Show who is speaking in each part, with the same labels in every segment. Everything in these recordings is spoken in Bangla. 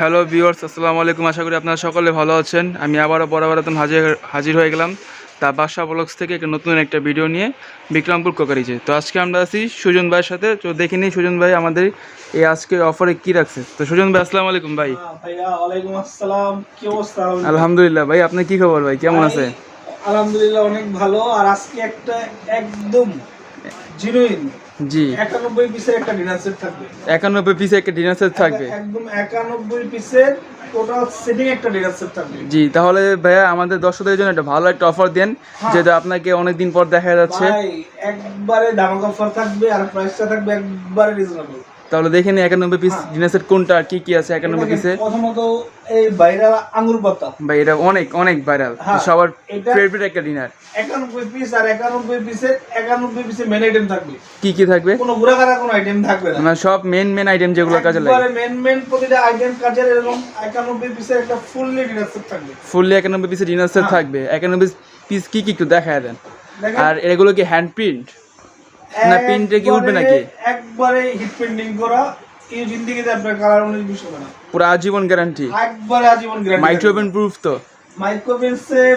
Speaker 1: হ্যালো ভিউয়ার্স আসসালামু আলাইকুম। আশা করি আপনারা সকলে ভালো আছেন। আমি আবারও বরাবর নতুন হাজির হাজির হয়ে গেলাম তা বাসা ব্লগস থেকে একটা নতুন একটা ভিডিও নিয়ে বিক্রমপুর কোকারিজে। তো আজকে আমরা আছি সুজন ভাইয়ের সাথে। তো দেখে নিই সুজন ভাই আমাদের এই আজকে অফারে কি রাখছে। তো সুজন ভাই আসসালামু আলাইকুম ভাই।
Speaker 2: আসসালাম। কি অবস্থা
Speaker 1: আলহামদুলিল্লাহ ভাই আপনার কি খবর ভাই? কেমন আছে
Speaker 2: আলহামদুলিল্লাহ অনেক ভালো। আর আজকে একটা একদম জিনুইন
Speaker 1: জি।
Speaker 2: একানব্বই পিসের একটা ডিনার সেট থাকবে।
Speaker 1: একানব্বই পিসে একটা ডিনার সেট থাকবে।
Speaker 2: একদম একানব্বই পিসের টোটাল সেটিং একটা ডিনার সেট থাকবে।
Speaker 1: জি তাহলে ভাইয়া আমাদের দর্শকদের জন্য একটা ভালো একটা অফার দেন
Speaker 2: হ্যাঁ।
Speaker 1: যেটা আপনাকে অনেক দিন পর দেখা যাচ্ছে।
Speaker 2: ভাই একবারে দামাক অফার থাকবে আর প্রাইসটা থাকবে একবারে রিজনেবল
Speaker 1: তাহলে দেখে নিই একানব্বই পিস
Speaker 2: হ্যাঁ।
Speaker 1: সেট কোনটা আর কি কি আছে একানব্বই পিসে
Speaker 2: প্রথমত এই বাইরা আঙ্গুর পাতা
Speaker 1: ভাই এটা অনেক অনেক ভাইরাল।
Speaker 2: হ্যাঁ,
Speaker 1: সবার ফেভারিট একটা ডিনার।
Speaker 2: একানব্বই পিস আর একানব্বই পিসের একানব্বই পিসের মেন আইটেম থাকবে।
Speaker 1: কি কি থাকবে?
Speaker 2: কোনো ঘোরাঘারা কোনো আইটেম থাকবে না।
Speaker 1: মানে সব মেন মেন আইটেম যেগুলো কাজে লাগে।
Speaker 2: মেন মেন প্রতিটা আইটেম কাজের এরকম একানব্বই পিসের একটা ফুললি ডিনার সেট থাকবে।
Speaker 1: ফুললি একানব্বই পিসের ডিনার সেট। থাকবে। একানব্বই পিস কি কি একটু দেখায় দেন। আর এগুলো কি হ্যান্ড প্রিন্ট না প্রিন্টে কি উঠবে নাকি?
Speaker 2: একবারে হিট করা এই জিন্দিগিতে আপনার কালার বিশ হবে না।
Speaker 1: পুরো আজীবন গ্যারান্টি
Speaker 2: একবারে আজীবন গ্যারান্টি
Speaker 1: মাইক্রোওভেন প্রুফ তো?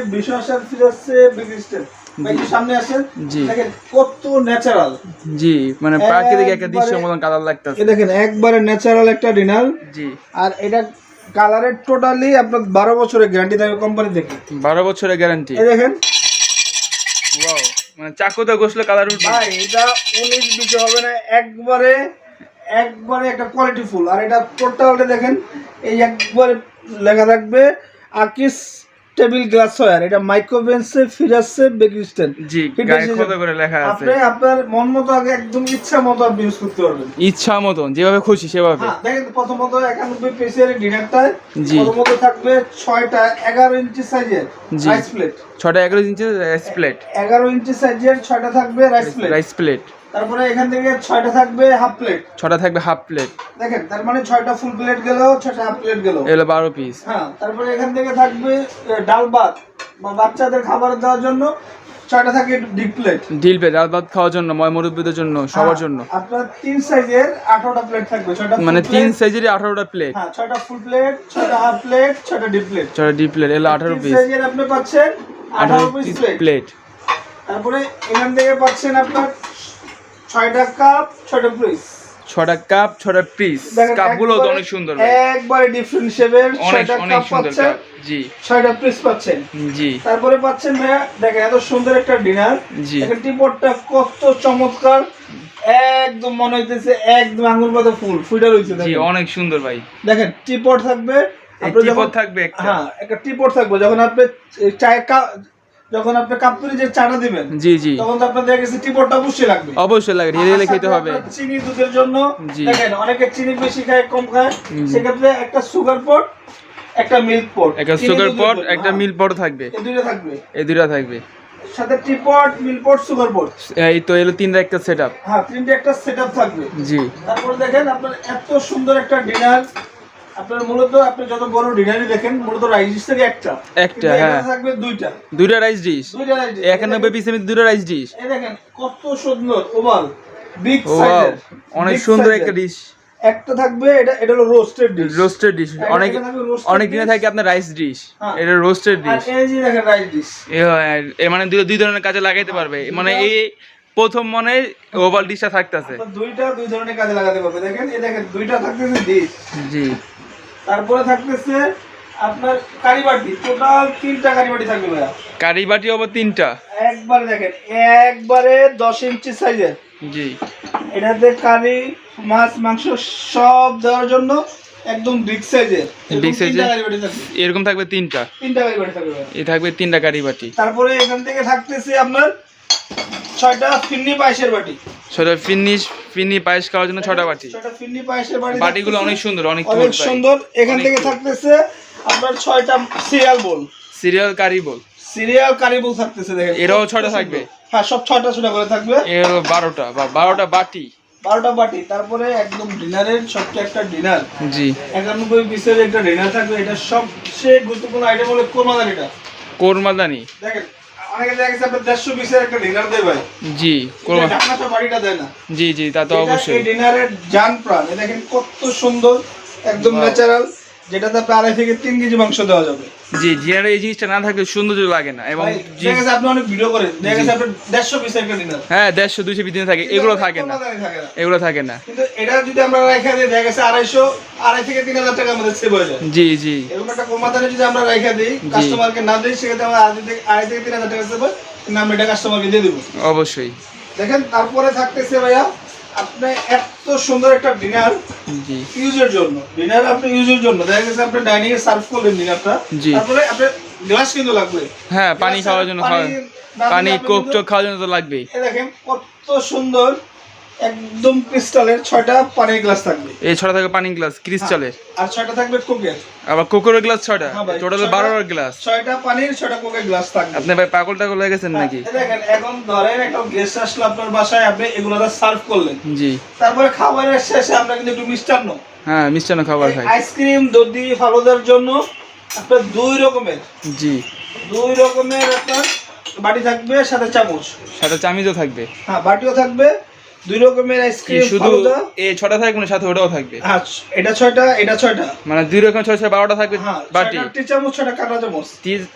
Speaker 2: বিশ্বাসের ফিরাসে বিগিস্টের ভাই সামনে আসেন।
Speaker 1: জি।
Speaker 2: কত ন্যাচারাল
Speaker 1: জি মানে প্রাকৃতিক একটা দৃশ্য
Speaker 2: একবারে-
Speaker 1: মতন কালার লাগতেছে।
Speaker 2: দেখেন একবারে ন্যাচারাল একটা ডিনার
Speaker 1: জি।
Speaker 2: আর এটা কালারের টোটালি আপনার বারো বছরের গ্যারান্টি থাকবে কোম্পানি থেকে।
Speaker 1: বারো বছরের গ্যারান্টি
Speaker 2: দেখেন।
Speaker 1: ওয়াও মানে চাকুতে ঘষলে কালার উঠবে।
Speaker 2: ভাই, এটা উনিশ বিশে হবে না, একবারে একবারে একটা কোয়ালিটি ফুল। আর এটা টোটালটা দেখেন, এই একবারে লেখা থাকবে, আকিস টেবিল গ্লাস ওয়্যার এটা মাইক্রোভেন্সে ফিরাসে বেকিস্টেন
Speaker 1: জি
Speaker 2: Fitness
Speaker 1: গায়ে
Speaker 2: হিসেবে-
Speaker 1: কত করে লেখা আছে।
Speaker 2: আপনি আপনার মন মতো আগে একদম ইচ্ছা মতো আপনি ইউজ করতে পারবেন।
Speaker 1: ইচ্ছা মতন যেভাবে খুশি সেভাবে।
Speaker 2: হ্যাঁ দেখেন প্রথমত একানব্বই পিসের ডিনারটায়
Speaker 1: জি।
Speaker 2: প্রথমত থাকবে ছয়টা এগারো ইঞ্চি সাইজের
Speaker 1: জি।
Speaker 2: রাইস প্লেট
Speaker 1: ছটা এগারো ইঞ্চি রাইস প্লেট
Speaker 2: এগারো ইঞ্চি সাইজের ছয়টা থাকবে রাইস প্লেট
Speaker 1: রাইস প্লেট
Speaker 2: তারপরে এখান থেকে ছয়টা থাকবে হাফ প্লেট
Speaker 1: ছটা থাকবে হাফ প্লেট
Speaker 2: দেখেন তার মানে ছয়টা ফুল প্লেট গেল ছয়টা হাফ প্লেট গেল।
Speaker 1: এগুলো বারো পিস
Speaker 2: হ্যাঁ তারপরে এখান থেকে থাকবে ডাল ভাত। বা বাচ্চাদের খাবার দেওয়ার জন্য ছয়টা থাকে ডিপ প্লেট
Speaker 1: ডিল প্লেট ডাল ভাত খাওয়ার জন্য ময় মুরব্বীদের জন্য সবার জন্য।
Speaker 2: আপনার তিন সাইজের আঠারোটা প্লেট থাকবে ছয়টা
Speaker 1: মানে তিন
Speaker 2: plate,
Speaker 1: সাইজের আঠারোটা প্লেট
Speaker 2: হ্যাঁ ছয়টা ফুল প্লেট ছয়টা হাফ প্লেট ছয়টা ডিপ প্লেট
Speaker 1: ছটা ডিপ প্লেট এগুলো আঠারো পিস
Speaker 2: সাইজের আপনি পাচ্ছেন
Speaker 1: আঠারো
Speaker 2: পিস প্লেট তারপরে এখান থেকে পাচ্ছেন আপনার ছয়টা কাপ ছয়টা পিস
Speaker 1: ছটা কাপ ছটা পিস কাপগুলো তো অনেক সুন্দর
Speaker 2: একবারে ডিফারেন্ট শেপের ছয়টা কাপ পাচ্ছেন।
Speaker 1: জি।
Speaker 2: ছয়টা পিস পাচ্ছেন।
Speaker 1: জি।
Speaker 2: তারপরে পাচ্ছেন ভাইয়া দেখেন এত সুন্দর একটা ডিনার
Speaker 1: জি।
Speaker 2: দেখেন টিপটটা কত চমৎকার। একদম মনে হইতেছে একদম আঙুল পাতা ফুল। ফুইটা রয়েছে
Speaker 1: জি অনেক সুন্দর ভাই।
Speaker 2: দেখেন টিপট থাকবে।
Speaker 1: টিপট থাকবে একটা।
Speaker 2: হ্যাঁ একটা টিপট থাকবে। যখন আপনি এই চায় কা- যখন আপনি কাপ যে চাটা দিবেন
Speaker 1: জি জি।
Speaker 2: তখন তো আপনার দেখা গেছে টিপটটা অবশ্যই লাগবে।
Speaker 1: অবশ্যই লাগে ঢেলে ঢেলে খেতে হবে।
Speaker 2: চিনি দুধের জন্য। দেখেন অনেকে চিনি বেশি খায় কম খায়। সেক্ষেত্রে একটা সুগার পট একটা মিল্ক পট
Speaker 1: একটা সুগার পট একটা মিল পট থাকবে।
Speaker 2: এই দুইটা থাকবে।
Speaker 1: এই দুটা থাকবে।
Speaker 2: সাথে টি পট মিল্ক পট সুগার পট
Speaker 1: এই তো এলো তিনটা একটা সেট আপ
Speaker 2: হ্যাঁ তিনটে একটা সেটআপ থাকবে।
Speaker 1: জি।
Speaker 2: তারপরে দেখেন আপনার এত সুন্দর একটা ডিনার আপনার মূলত আপনি যত বড় দেখেন মূলত রাইস ডিশ থেকে একটা।
Speaker 1: একটা, হ্যাঁ।
Speaker 2: থাকবে দুইটা।
Speaker 1: দুইটা রাইস ডিশ
Speaker 2: দুইটা রাইস ডিশ
Speaker 1: রাইস ডিশ
Speaker 2: এই দেখেন কত সুন্দর ওভাল। বিগ সাইজের
Speaker 1: অনেক সুন্দর একটা ডিশ
Speaker 2: একটা থাকবে এটা এটা হলো রোস্টেড ডিশ
Speaker 1: রোস্টেড ডিশ অনেক অনেক দিনে থাকে আপনার রাইস ডিশ
Speaker 2: হ্যাঁ।
Speaker 1: এটা রোস্টেড ডিশ
Speaker 2: এই যে দেখেন রাইস ডিশ
Speaker 1: এ মানে দুই দুই ধরনের কাজে লাগাইতে পারবে। মানে এই প্রথম মনে ওভাল ডিশটা থাকতেছে।
Speaker 2: দুইটা দুই ধরনের কাজে লাগাতে পারবে। দেখেন এই দেখেন দুইটা থাকতেছে ডিশ
Speaker 1: জি।
Speaker 2: তারপরে থাকতেছে আপনার কারিবাটি। টোটাল তিনটা কারিবাটি থাকবে ভাইয়া।
Speaker 1: কারিবাটি হবে তিনটা।
Speaker 2: একবারে দেখেন একবারে দশ ইঞ্চি সাইজের।
Speaker 1: জি।
Speaker 2: এটাতে কারি মাছ মাংস সব দেওয়ার জন্য একদম বিগ সাইজের? কারিবাটি থাকবে।
Speaker 1: এরকম থাকবে তিনটা?
Speaker 2: তিনটা কারিবাটি থাকবে ভাইয়া।
Speaker 1: এ থাকবে তিনটা কারি বাটি
Speaker 2: তারপরে এখান থেকে থাকতেছে আপনার ছয়টা ফিন্নি পায়েসের বাটি।
Speaker 1: ছটা ফিনিশ ফিনি পায়েস খাওয়ার জন্য ছটা বাটি।
Speaker 2: ফিন্নি পায়েসের বাটি
Speaker 1: বাটিগুলো অনেক সুন্দর অনেক
Speaker 2: অনেক সুন্দর। এখান থেকে থাকতেছে আপনার ছয়টা cereal bowl.
Speaker 1: Cereal curry bowl.
Speaker 2: Cereal curry bowl থাকতেছে দেখেন।
Speaker 1: এরাও ছয়টা থাকবে?
Speaker 2: হ্যাঁ সব ছয়টা ছয়টা করে থাকবে।
Speaker 1: এর বারোটা বা বারোটা বাটি।
Speaker 2: বারোটা বাটি। তারপরে একদম ডিনারের ছোট্ট একটা ডিনার।
Speaker 1: জি।
Speaker 2: একানব্বই পিসের একটা ডিনার থাকবে। এটা সবচেয়ে গুরুত্বপূর্ণ আইটেম হলো কোরমাদান এটা
Speaker 1: কোরমাদানি।
Speaker 2: দেখেন অনেকে দেখা গেছে আপনার দেড়শো পিসের একটা ডিনার দেয় ভাই।
Speaker 1: জি
Speaker 2: আপনার তো বাড়িটা দেয় না।
Speaker 1: জি জি তা তো অবশ্যই।
Speaker 2: এই ডিনারের জান প্রাণ। দেখেন কত সুন্দর একদম ন্যাচারাল যেটাতে আপনার আড়াই থেকে তিন কেজি মাংস দেওয়া যাবে।
Speaker 1: জি জিনারের এই জিনিসটা না থাকলে সৌন্দর্য লাগে না এবং
Speaker 2: দেখা গেছে আপনি অনেক ভিডিও করেন দেখা গেছে আপনার দেড়শো পিস একটা ডিনার
Speaker 1: হ্যাঁ দেড়শো দুইশো বিদিনে থাকে এগুলো থাকে না। এগুলো থাকে না।
Speaker 2: কিন্তু এটা যদি আমরা রেখে দিই দেখা গেছে আড়াইশো আড়াই থেকে তিন হাজার টাকা আমাদের সেভ হয়ে যায়।
Speaker 1: জি জি।
Speaker 2: এরকম একটা কমাতারে যদি আমরা রেখে দিই কাস্টমারকে না দিই সেক্ষেত্রে আমরা আড়াই থেকে আড়াই থেকে তিন হাজার টাকা সেভ হয় কিন্তু আমরা এটা কাস্টমারকে দিয়ে দেবো।
Speaker 1: অবশ্যই।
Speaker 2: দেখেন তারপরে থাকতেছে ভাইয়া আপনি এত সুন্দর একটা ডিনার
Speaker 1: জি।
Speaker 2: ইউজের জন্য। ডিনার আপনি ইউজের জন্য। দেখা গেছে আপনি ডাইনিং এ সার্ভ করলেন ডিনারটা। তারপরে আপনার গ্লাস কিন্তু লাগবে।
Speaker 1: হ্যাঁ পানি খাওয়ার জন্য
Speaker 2: পানি আপনি
Speaker 1: কোক টোক খাওয়ার জন্য তো লাগবেই।
Speaker 2: দেখেন কত সুন্দর একদম ক্রিস্টালের ছয়টা পানির গ্লাস থাকবে।
Speaker 1: এই ছটা থাকে পানি গ্লাস ক্রিস্টালের।
Speaker 2: আর ছয়টা থাকবে কোকের
Speaker 1: আবার কোকোরের গ্লাস
Speaker 2: হ্যাঁ ভাই,
Speaker 1: টোটাল
Speaker 2: ছয়টা-
Speaker 1: বারোর গ্লাস।
Speaker 2: ছয়টা পানির ছয়টা কোকের গ্লাস থাকবে।
Speaker 1: আপনি ভাই পাগল টাগল হয়ে গেছেন নাকি?
Speaker 2: দেখেন এখন ধরেন একটা গেস্ট আসলো আপনার বাসায় আপনি এগুলো সার্ভ করলেন।
Speaker 1: জি।
Speaker 2: তারপরে খাবারের শেষে আমরা কিন্তু একটু মিষ্টান্ন।
Speaker 1: হ্যাঁ মিষ্টান্ন খাবার খাই।
Speaker 2: আইসক্রিম দধি ফালুদার জন্য আপনার দুই রকমের।
Speaker 1: জি।
Speaker 2: দুই রকমের আপনার বাটি থাকবে সাথে চামচ।
Speaker 1: সাথে চামিজও থাকবে।
Speaker 2: হ্যাঁ বাটিও থাকবে। দুই রকমের আইসক্রিম
Speaker 1: শুধু এই ছটা থাকবে না সাথে ওটাও থাকবে।
Speaker 2: হ্যাঁ এটা ছয়টা এটা ছয়টা।
Speaker 1: মানে দুই রকম ছয় ছয় বারোটা থাকবে
Speaker 2: হ্যাঁ
Speaker 1: বাটি
Speaker 2: টি চামচ ছয়টা কাঁটা চামচ।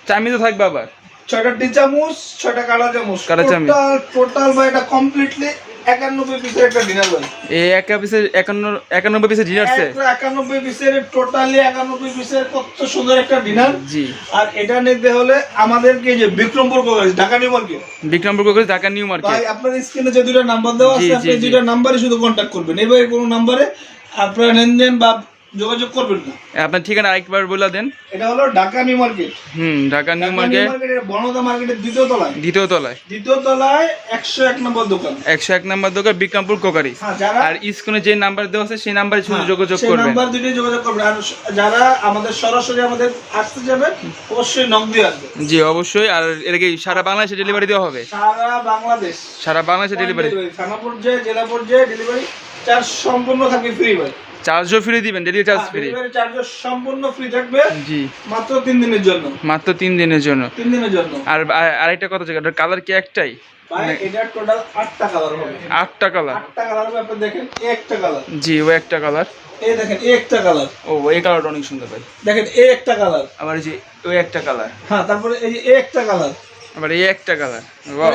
Speaker 1: চামিজও থাকবে আবার।
Speaker 2: ছয়টা টি চামচ ছয়টা কাঁটা চামচ।
Speaker 1: কাটা চামচ।
Speaker 2: টোটাল ভাই এটা কমপ্লিটলি একানব্বই পিসের একটা ডিনার ভাই
Speaker 1: এই একা পিসের একান্ন একানব্বই পিসের
Speaker 2: একটা একানব্বই পিসের টোটালি একানব্বই পিসের কত সুন্দর একটা ডিনার
Speaker 1: জি।
Speaker 2: আর এটা নিতে হলে আমাদেরকে যে Bikrampur college Dhaka new market?
Speaker 1: Bikrampur Dhaka new market.
Speaker 2: ভাই আপনার স্ক্রিনে যে নাম্বার দেওয়া আছে আপনি। নাম্বারে শুধু কন্ট্যাক্ট করবেন। এবারে কোনো নাম্বারে আপনারা বা যোগাযোগ করবেন না।
Speaker 1: আপনার ঠিকানা আরেকবার বলে দেন।
Speaker 2: এটা হলো ঢাকা নিউ মার্কেট।
Speaker 1: হুম ঢাকা নিউ মার্কেট।
Speaker 2: বনদা মার্কেটের দ্বিতীয় তলায়।
Speaker 1: দ্বিতীয় তলায়।
Speaker 2: দ্বিতীয় তলায় একশো এক নম্বর দোকান।
Speaker 1: একশো এক নাম্বার দোকান বিক্রমপুর কোকারি।
Speaker 2: হ্যাঁ যারা
Speaker 1: আর স্ক্রিনে যে নাম্বার দেওয়া আছে সেই নাম্বারে শুধু
Speaker 2: হ্যাঁ,
Speaker 1: যোগাযোগ করবেন।
Speaker 2: নাম্বার যোগাযোগ করবেন। আর যারা আমাদের সরাসরি আমাদের আসতে যাবেন অবশ্যই নক দিয়ে আসবে
Speaker 1: জি অবশ্যই। আর এটা কি সারা বাংলাদেশে ডেলিভারি দেওয়া হবে।
Speaker 2: সারা বাংলাদেশ।
Speaker 1: সারা বাংলাদেশে ডেলিভারি
Speaker 2: থানা পর্যায়ে জেলা পর্যায়ে ডেলিভারি চার্জ সম্পূর্ণ থাকবে ফ্রি ভাই।
Speaker 1: চার্জও ফ্রি দিবেন ডেলিভারি চার্জ ফ্রি
Speaker 2: চার্জ সম্পূর্ণ ফ্রি থাকবে
Speaker 1: জি।
Speaker 2: মাত্র তিন দিনের জন্য।
Speaker 1: মাত্র তিন দিনের জন্য।
Speaker 2: তিন দিনের জন্য।
Speaker 1: আর আর- আরেকটা কথা হচ্ছে কালার কি একটাই?
Speaker 2: এটা টোটাল আটটা কালার হবে।
Speaker 1: আটটা কালার
Speaker 2: আটটা কালার হবে আপনি দেখেন একটা কালার
Speaker 1: জি ও একটা কালার
Speaker 2: এই দেখেন একটা কালার
Speaker 1: ও এই কালারটা অনেক সুন্দর ভাই।
Speaker 2: দেখেন এই একটা কালার
Speaker 1: আবার এই যে ওই একটা কালার
Speaker 2: হ্যাঁ তারপরে এই যে একটা কালার
Speaker 1: আবার এই একটা কালার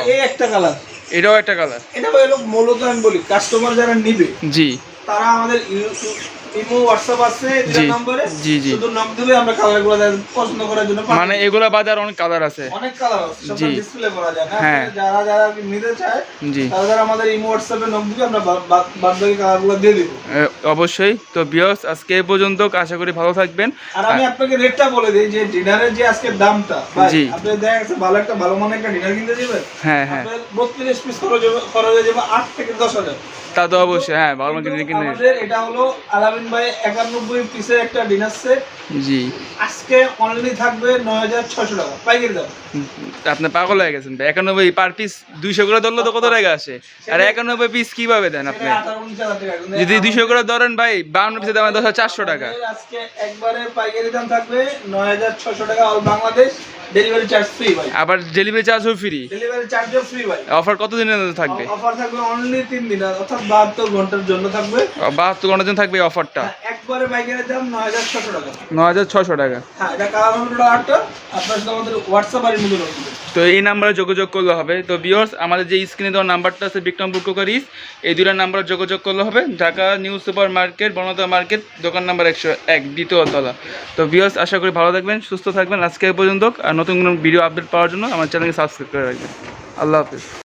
Speaker 2: এই একটা কালার
Speaker 1: এটাও একটা কালার
Speaker 2: এটা হলো মূলত আমি বলি কাস্টমার যারা নিবে
Speaker 1: জি।
Speaker 2: তারা আমাদের ইমো হোয়াটসঅ্যাপ আছে
Speaker 1: জি,
Speaker 2: নম্বরে।
Speaker 1: জি, জি।
Speaker 2: শুধু নাম দিবে আমরা কালারগুলো পছন্দ করার জন্য
Speaker 1: মানে এগুলা বাদে আর অনেক কালার আছে।
Speaker 2: অনেক কালার আছে সব ডিসপ্লে করা যায় না।
Speaker 1: হ্যাঁ।
Speaker 2: যারা যারা নিতে চায়
Speaker 1: জি।
Speaker 2: তারা যারা আমাদের ইমো হোয়াটসঅ্যাপে নক দিবে আমরা বাদ বাকি কালারগুলো দিয়ে দিব।
Speaker 1: অবশ্যই। তো বিয়স আজকে এই পর্যন্ত আশা করি ভালো থাকবেন।
Speaker 2: আর আমি আপনাকে রেটটা বলে দিই যে ডিনারের যে আজকে দামটা
Speaker 1: জি।
Speaker 2: আপনি দেখা গেছে ভালো একটা ভালো মানের একটা ডিনার কিনতে যাবেন?
Speaker 1: হ্যাঁ হ্যাঁ।
Speaker 2: আপনার বত্রিশ পিস খরচ হয়ে যাবে আট থেকে দশ হাজার।
Speaker 1: তা তো অবশ্যই হ্যাঁ ভালো মার্কেট
Speaker 2: কিন্তু
Speaker 1: কিনে
Speaker 2: আমাদের এটা হলো আলামিন ভাই একানব্বই পিসের একটা ডিনার সেট।
Speaker 1: জি।
Speaker 2: আজকে অনলি থাকবে নয় হাজার ছশো টাকা পাইকারি দাম।
Speaker 1: আপনি পাগল হয়ে গেছেন ভাই। একানব্বই পার পিস দুইশো করে ধরলে তো কত টাকা আসে? আর একানব্বই পিস কীভাবে দেন আপনি? যদি দুইশো করে ধরেন ভাই বাউন্ন পিসের দাম দশ হাজার চারশো টাকা।
Speaker 2: আজকে একবারে পাইকারি দাম থাকবে নয় হাজার ছশো টাকা all Bangladesh delivery charge free ভাই।
Speaker 1: আবার ডেলিভারি চার্জও ফ্রি
Speaker 2: ডেলিভারি চার্জও ফ্রি ভাই।
Speaker 1: অফার কত দিনের থাকবে?
Speaker 2: অফার থাকবে অনলি দিন অর্থাৎ বাহাত্তর ঘণ্টার জন্য থাকবে।
Speaker 1: বাহাত্তর ঘণ্টার জন্য থাকবে অফারটা
Speaker 2: হ্যাঁ, একবারে পাইকারি দাম নয় হাজার ছশো টাকা।
Speaker 1: ন হাজার ছশো টাকা।
Speaker 2: হ্যাঁ এটা কালার আটটা। আপনার সাথে আমাদের আর ইমেল রয়েছে
Speaker 1: তো এই নাম্বারে যোগাযোগ করলে হবে। তো বিয়র্স আমাদের যে স্ক্রিনে দেওয়া নাম্বারটা আছে বিক্রমপুর কোকারিস এই দুটা নাম্বারে যোগাযোগ করলে হবে। ঢাকা নিউ সুপার মার্কেট বনতা মার্কেট দোকান নাম্বার একশো এক দ্বিতীয় তলা। তো বিয়র্স আশা করি ভালো থাকবেন সুস্থ থাকবেন। আজকে পর্যন্ত আর নতুন কোনো ভিডিও আপডেট পাওয়ার জন্য আমার চ্যানেলকে সাবস্ক্রাইব করে রাখবেন। আল্লাহ হাফিজ।